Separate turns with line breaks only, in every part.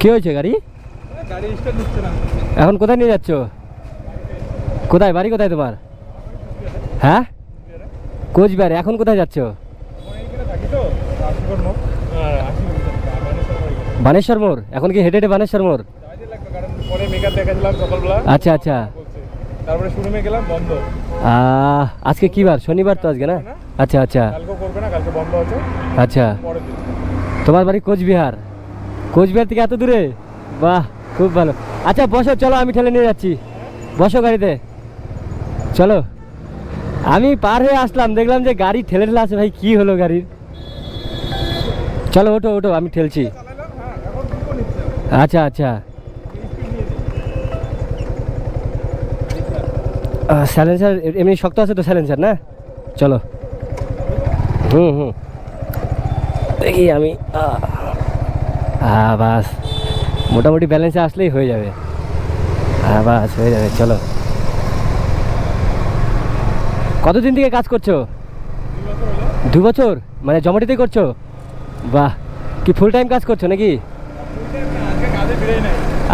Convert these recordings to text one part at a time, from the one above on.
কি হয়েছে গাড়ি? এখন কোথায় নিয়ে যাচ্ছ? কোথায়? বাড়ি কোথায় তোমার? হ্যাঁ? কোচবিহার। এখন কোথায় যাচ্ছ?
বানেশ্বর মোড় এখানে।
কি হেঁটে হেঁটে বানেশ্বর মোড়? আচ্ছা আচ্ছা।
তারপরে শোরুমে গেলাম বন্ধ।
আজকে কি বার? শনিবার তো আজকে না? আচ্ছা আচ্ছা।
কালকেও করবে না কালকে বন্ধ আছে।
আচ্ছা। তোমার বাড়ি কোচবিহার? কোচবিহার থেকে এত দূরে? বাহ, খুব ভালো। আচ্ছা বসো, চলো, আমি ঠেলে নিয়ে যাচ্ছি। বসো গাড়িতে। চলো। আমি পার হয়ে আসলাম, দেখলাম যে গাড়ি ঠেলে ঠেলে আছে। ভাই, কি হলো গাড়ির? চলো, ওঠো ওঠো, আমি ঠেলছি। আচ্ছা আচ্ছা। স্যালেন্সার এমনি শক্ত আছে তো স্যালেন্সার না? চলো। হুম হুম। দেখি আমি বাস। মোটামুটি ব্যালেন্সে আসলেই হয়ে যাবে। হ্যাঁ বাস, হয়ে যাবে, চলো। কতদিন থেকে কাজ করছ? দু বছর মানে জমাটিতেই করছ? বাহ, কি ফুল টাইম কাজ করছ নাকি?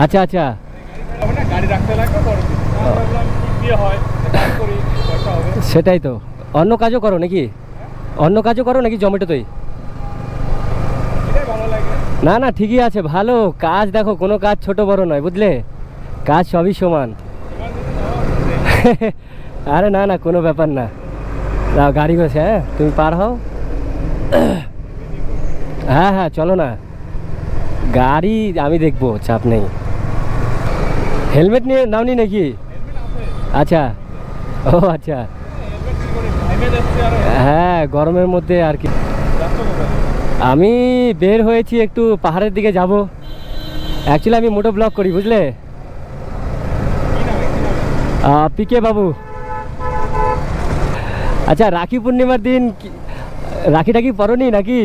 আচ্ছা আচ্ছা।
হয়
সেটাই তো। অন্য কাজও করো নাকি? অন্য কাজও করো নাকি জমেটোতেই? না না, ঠিকই আছে, ভালো। কাজ দেখো, কোনো কাজ ছোট বড় নয়, বুঝলে? কাজ সবই সমান। আরে না না, কোনো ব্যাপার না। দাও গাড়ি গেছে হ্যাঁ? তুমি পার হও। হ্যাঁ হ্যাঁ চলো না। গাড়ি আমি দেখব, চাপ নেই। হেলমেট নিয়ে নাওনি নাকি? আচ্ছা। ও আচ্ছা। হ্যাঁ গরমের মধ্যে আর কি। আমি বের হয়েছি একটু পাহাড়ের দিকে যাব। অ্যাকচুয়ালি আমি মোটো ব্লগ করি বুঝলে? পিকে বাবু। আচ্ছা রাখি পূর্ণিমার দিন রাখি টাকি পরনি নাকি?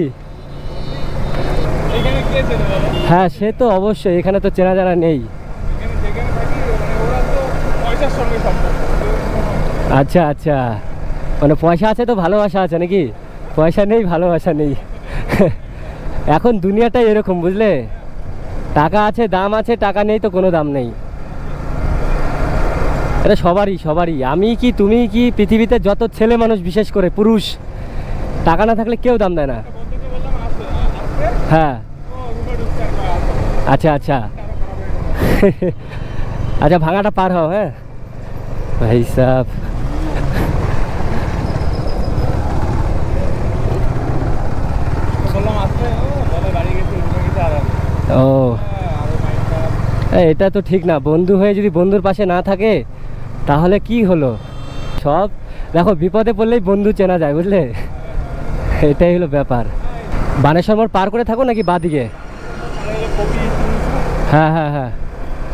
হ্যাঁ সে তো অবশ্যই এখানে তো চেনা জানা নেই।
মানে
আচ্ছা আচ্ছা। মানে পয়সা আছে তো ভালোবাসা আছে নাকি? পয়সা নেই ভালোবাসা নেই। এখন দুনিয়াটাই এরকম, বুঝলে? টাকা আছে, দাম আছে, টাকা নেই তো কোনো দাম নেই। এটা সবারই সবারই। আমি কি, তুমি কি পৃথিবীতে যত ছেলে মানুষ, বিশেষ করে পুরুষ, টাকা না থাকলে কেউ দাম দেয় না? হ্যাঁ। আচ্ছা আচ্ছা। আচ্ছা ভাঙাটা পার হও হ্যাঁ? ভাই সাহ
বললাম আসতে ও বলে বাড়ি গেছে রুমে গেছে আর আসবে।
ও
হ্যাঁ, আরও মাইন্ড খারাপ
এ, এটা তো ঠিক না। বন্ধু হয়ে যদি বন্ধুর পাশে না থাকে, তাহলে কি হলো? সব? দেখো, বিপদে পড়লেই বন্ধু চেনা যায়, বুঝলে? এটাই হলো ব্যাপার। বানেশ্বর মোড় পার করে থাকো নাকি বাদিকে? হ্যাঁ হ্যাঁ হ্যাঁ।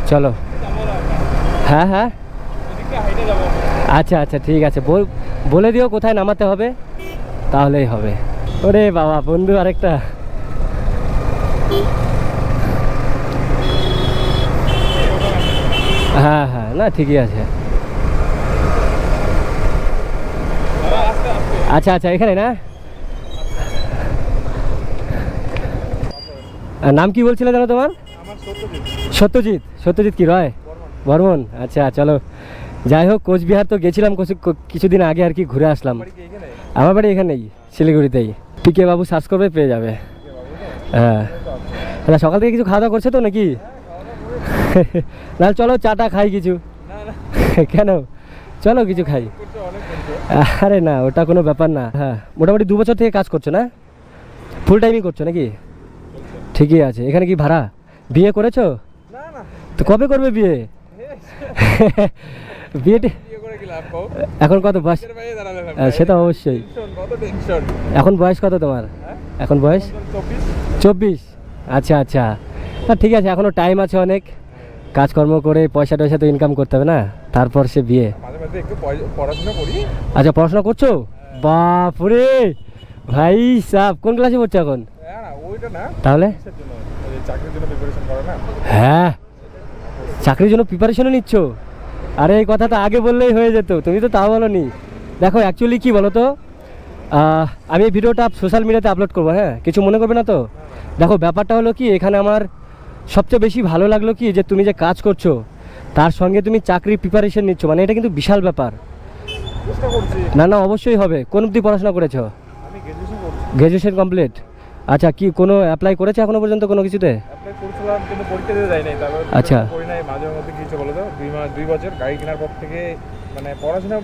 চলো। হ্যাঁ হ্যাঁ। আচ্ছা আচ্ছা ঠিক আছে। বলে দিও কোথায় নামাতে হবে। তাহলেই হবে। ওরে বাবা, বন্ধু আরেকটা। হ্যাঁ হ্যাঁ না, ঠিকই আছে। আচ্ছা আচ্ছা এখানে না? নাম কি বলছিলে জানো তোমার?
সত্যজিৎ।
সত্যজিৎ কি, রয়? বর্মন। আচ্ছা চলো। যাই হোক, কোচবিহার তো গেছিলাম কিছু- কিছুদিন আগে আর কি, ঘুরে আসলাম। আমার বাড়ি এখানেই, শিলিগুড়িতেই। পিকে বাবু সার্চ করবে, পেয়ে যাবে। হ্যাঁ। সকাল থেকে কিছু খাওয়া দাওয়া করছে তো নাকি? না চলো চাটা খাই কিছু। কেন? চলো কিছু খাই। আরে না ওটা কোনো ব্যাপার না। হ্যাঁ মোটামুটি দু বছর থেকে কাজ করছ না? ফুল টাইমই করছ নাকি? ঠিকই আছে। এখানে কি ভাড়া? বিয়ে করেছ? তো কবে করবে বিয়ে? বিয়েটি এখন কত বয়স? আহ, সে তো অবশ্যই। এখন বয়স কত তোমার?
হ্যাঁ?
এখন বয়স?
চব্বিশ।
আচ্ছা আচ্ছা। ঠিক আছে এখনও টাইম আছে অনেক। কাজকর্ম করে পয়সা টয়সা তো ইনকাম করতে হবে না তারপর সে বিয়ে। আচ্ছা পড়াশোনা করছ? বাপরে! ভাই সাহ কোন ক্লাসে পড়ছো এখন?
হ্যাঁ
তাহলে? হ্যাঁ চাকরির জন্য প্রিপারেশনও নিচ্ছ? আরে এই কথাটা আগে বললেই হয়ে যেত তুমি তো তাও বলো নি দেখো অ্যাকচুয়ালি কি বলো তো আমি এই ভিডিওটা সোশ্যাল মিডিয়াতে আপলোড করব হ্যাঁ? কিছু মনে করবে না তো? দেখো ব্যাপারটা হলো কি এখানে আমার সবচেয়ে বেশি ভালো লাগল কি যে তুমি যে কাজ করছ তার সঙ্গে তুমি চাকরির প্রিপারেশন নিচ্ছ মানে এটা কিন্তু বিশাল ব্যাপার। না না অবশ্যই হবে। কোন অবধি পড়াশোনা করেছ?
গ্র্যাজুয়েশন
কমপ্লিট আচ্ছা কি কোনো অ্যাপ্লাই করেছে এখনও পর্যন্ত কোনো কিছুতে? আচ্ছা।
মাঝে মধ্যে দুই মাস দুই বছর গাড়ি কেনার পর থেকে মানে পড়াশোনা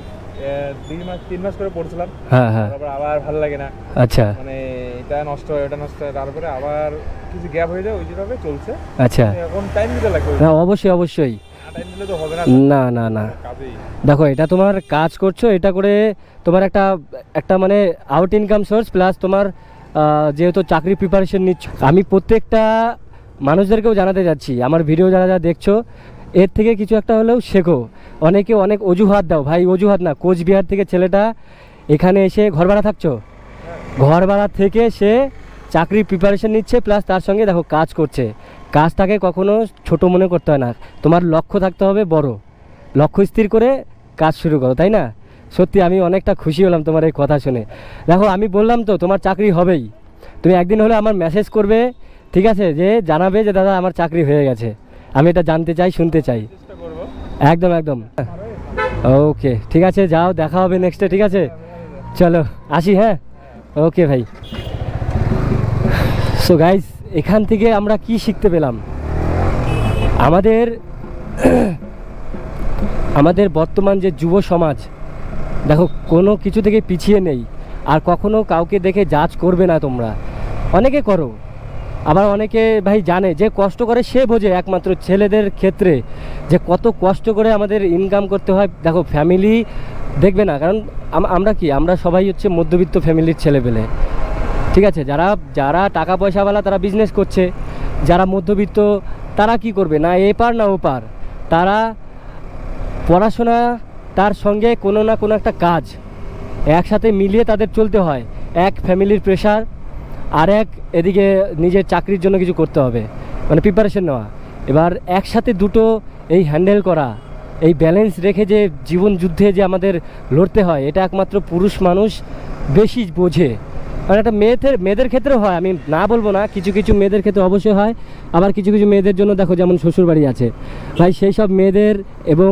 দুই মাস তিন মাস করে পড়ছিলাম।
হ্যাঁ হ্যাঁ।
তারপর আবার ভালো লাগে না।
আচ্ছা।
মানে এটা নষ্ট হয় ওটা নষ্ট হয় তারপরে আবার কিছু গ্যাপ হয়ে যায় ওই যেভাবে চলছে।
আচ্ছা।
এখন টাইম দিতে লাগবে।
না অবশ্যই অবশ্যই।
না
না না না দেখো এটা তোমার কাজ করছ এটা করে তোমার একটা একটা মানে আউট ইনকাম সোর্স প্লাস তোমার যেহেতু চাকরি প্রিপারেশন নিচ্ছ। আমি প্রত্যেকটা মানুষদেরকেও জানাতে যাচ্ছি আমার ভিডিও যারা যারা দেখছ এর থেকে কিছু একটা হলেও শেখো। অনেকে অনেক অজুহাত দাও। ভাই অজুহাত না কোচবিহার থেকে ছেলেটা এখানে এসে ঘর ভাড়া থাকছো? ঘর ভাড়া থেকে সে চাকরির প্রিপারেশন নিচ্ছে প্লাস তার সঙ্গে দেখো কাজ করছে। কাজটাকে কখনো ছোট মনে করতে হয় না। তোমার লক্ষ্য থাকতে হবে বড়। লক্ষ্য স্থির করে কাজ শুরু করো, তাই না? সত্যি আমি অনেকটা খুশি হলাম তোমার এই কথা শুনে। দেখো, আমি বললাম তো, তোমার চাকরি হবেই। তুমি একদিন হলে আমার মেসেজ করবে, ঠিক আছে? যে জানাবে যে, দাদা, আমার চাকরি হয়ে গেছে। আমি এটা জানতে চাই, শুনতে চাই। একদম একদম। ওকে, ঠিক আছে, যাও, দেখা হবে নেক্সটে ঠিক আছে? চলো, আসি হ্যাঁ? ওকে ভাই। সো গাইজ এখান থেকে আমরা কি শিখতে পেলাম? আমাদের আমাদের বর্তমান যে যুব সমাজ, দেখো, কোনো কিছু থেকে পিছিয়ে নেই। আর কখনো কাউকে দেখে জাজ করবে না তোমরা। অনেকে করো। আবার অনেকে, ভাই, জানে যে কষ্ট করে সে বোঝে একমাত্র ছেলেদের ক্ষেত্রে যে কত কষ্ট করে আমাদের ইনকাম করতে হয়। দেখো ফ্যামিলি দেখবে না, কারণ আমরা কি, আমরা সবাই হচ্ছে মধ্যবিত্ত ফ্যামিলির ছেলেপেলে। ঠিক আছে, যারা যারা টাকা পয়সাওয়ালা তারা বিজনেস করছে, যারা মধ্যবিত্ত তারা কি করবে? না এ পার, না ও পার। তারা পড়াশোনা তার সঙ্গে কোনো না কোনো একটা কাজ একসাথে মিলিয়ে তাদের চলতে হয়। এক ফ্যামিলির প্রেশার আর এক এদিকে নিজের চাকরির জন্য কিছু করতে হবে। মানে প্রিপারেশন নেওয়া। এবার একসাথে দুটো এই হ্যান্ডেল করা এই ব্যালেন্স রেখে যে জীবন যুদ্ধে যে আমাদের লড়তে হয়, এটা একমাত্র পুরুষ মানুষ বেশি বোঝে। মানে একটা মেয়েদের মেয়েদের ক্ষেত্রে হয়, আমি না বলব না, কিছু কিছু মেয়েদের ক্ষেত্রে অবশ্যই হয়, আবার কিছু কিছু মেয়েদের জন্য দেখো যেমন শ্বশুরবাড়ি আছে। ভাই, সেই সব মেয়েদের এবং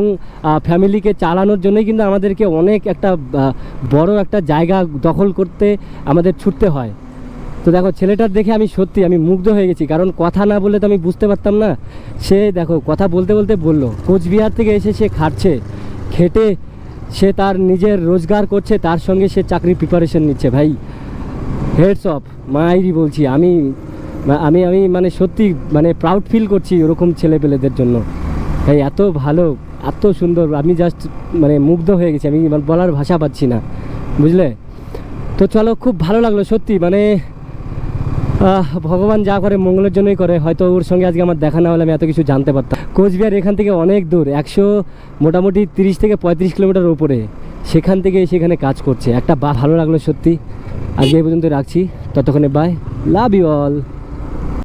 ফ্যামিলিকে চালানোর জন্যই কিন্তু আমাদেরকে অনেক একটা বড় একটা জায়গা দখল করতে আমাদের ছুটতে হয়। তো দেখো, ছেলেটার দেখে আমি সত্যি আমি মুগ্ধ হয়ে গেছি, কারণ কথা না বললে তো আমি বুঝতে পারতাম না। সে দেখো, কথা বলতে বলতে বলল, কোচবিহার থেকে এসে সে খাটছে, খেটে সে তার নিজের রোজগার করছে, তার সঙ্গে সে চাকরির প্রিপারেশন নিচ্ছে। ভাই হেডস অফ মায়েরই বলছি, আমি আমি আমি মানে সত্যি মানে প্রাউড ফিল করছি ওরকম ছেলেপেলেদের জন্য। তাই এত ভালো, এত সুন্দর, আমি জাস্ট মানে মুগ্ধ হয়ে গেছি, আমি বলার ভাষা পাচ্ছি না, বুঝলে? তো চলো, খুব ভালো লাগল, সত্যি মানে ভগবান যা করে মঙ্গলের জন্যই করে, হয়তো ওর সঙ্গে আজকে আমার দেখা না হলে আমি এত কিছু জানতে পারতাম। কোচবিহার এখান থেকে অনেক দূর, একশো মোটামুটি তিরিশ থেকে পঁয়ত্রিশ কিলোমিটার ওপরে সেখান থেকে সেখানে কাজ করছে। একটা বা ভালো লাগল সত্যি। আজকে এই পর্যন্ত রাখছি। ততক্ষণে বাই লাভ ইউ অল